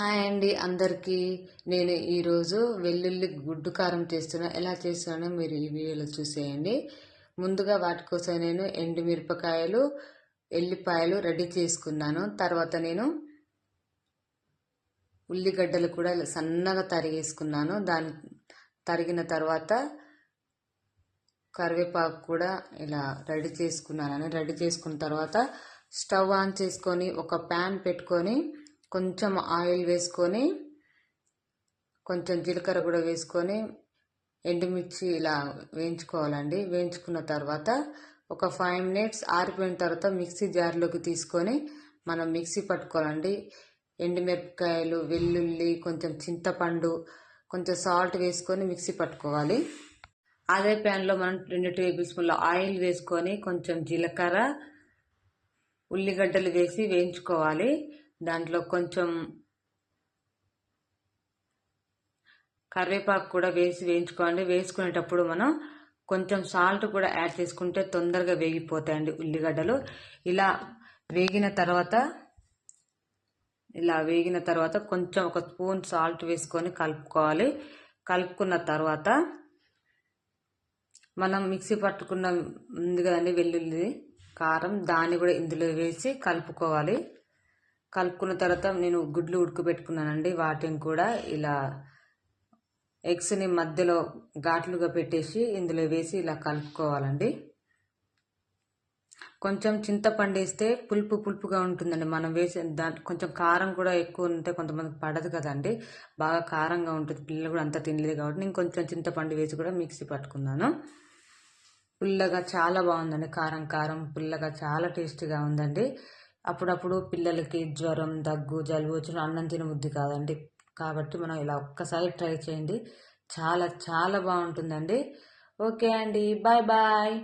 Hi అండి అందరికీ. నేను ఈరోజు వెల్లుల్లి గుడ్డు కారం చేస్తున్నా. ఎలా చేస్తున్నానో మీరు ఈ వీడియోలో చూసేయండి. ముందుగా వాటి కోసం నేను ఎండుమిరపకాయలు ఎల్లిపాయలు రెడీ చేసుకున్నాను. తర్వాత నేను ఉల్లిగడ్డలు కూడా సన్నగా తరిగేసుకున్నాను. దాని తరిగిన తర్వాత కరివేపాకు కూడా ఇలా రెడీ చేసుకున్నాను. రెడీ చేసుకున్న తర్వాత స్టవ్ ఆన్ చేసుకొని ఒక ప్యాన్ పెట్టుకొని కొంచెం ఆయిల్ వేసుకొని కొంచెం జీలకర్ర కూడా వేసుకొని ఎండుమిర్చి ఇలా వేయించుకోవాలండి. వేయించుకున్న తర్వాత ఒక ఫైవ్ మినిట్స్ ఆరిపోయిన తర్వాత మిక్సీ జార్లోకి తీసుకొని మనం మిక్సీ పట్టుకోవాలండి. ఎండుమిరపకాయలు వెల్లుల్లి కొంచెం చింతపండు కొంచెం సాల్ట్ వేసుకొని మిక్సీ పట్టుకోవాలి. అదే ప్యాన్లో మనం రెండు టేబుల్ స్పూన్ల ఆయిల్ వేసుకొని కొంచెం జీలకర్ర ఉల్లిగడ్డలు వేసి వేయించుకోవాలి. దాంట్లో కొంచెం కరివేపాకు కూడా వేసి వేయించుకోండి. వేసుకునేటప్పుడు మనం కొంచెం సాల్ట్ కూడా యాడ్ చేసుకుంటే తొందరగా వేగిపోతాయండి ఉల్లిగడ్డలు. ఇలా వేగిన తర్వాత ఇలా వేగిన తర్వాత కొంచెం ఒక స్పూన్ సాల్ట్ వేసుకొని కలుపుకోవాలి. కలుపుకున్న తర్వాత మనం మిక్సీ పట్టుకున్న ఉంది కదండి వెల్లుల్లి కారం దాన్ని కూడా ఇందులో వేసి కలుపుకోవాలి. కలుపుకున్న తర్వాత నేను గుడ్లు ఉడకబెట్టుకున్నానండి వాటిని కూడా ఇలా ఎగ్స్ని మధ్యలో ఘాట్లుగా పెట్టేసి ఇందులో వేసి ఇలా కలుపుకోవాలండి. కొంచెం చింతపండు వేస్తే పులుపు పులుపుగా ఉంటుందండి. మనం వేసే దాంట్లో కొంచెం కారం కూడా ఎక్కువ ఉంటే కొంతమందికి పడదు కదండి. బాగా కారంగా ఉంటుంది. పిల్లలు కూడా అంత తినలేదు కాబట్టి నేను కొంచెం చింతపండు వేసి కూడా మిక్సీ పట్టుకున్నాను. పుల్లగా చాలా బాగుందండి. కారం కారం పుల్లగా చాలా టేస్టీగా ఉందండి. అప్పుడప్పుడు పిల్లలకి జ్వరం దగ్గు జలుబు వచ్చిన అన్నం తినబుద్ధి కాదండి. కాబట్టి మనం ఇలా ఒక్కసారి ట్రై చేయండి. చాలా చాలా బాగుంటుందండి. ఓకే అండి. Bye bye.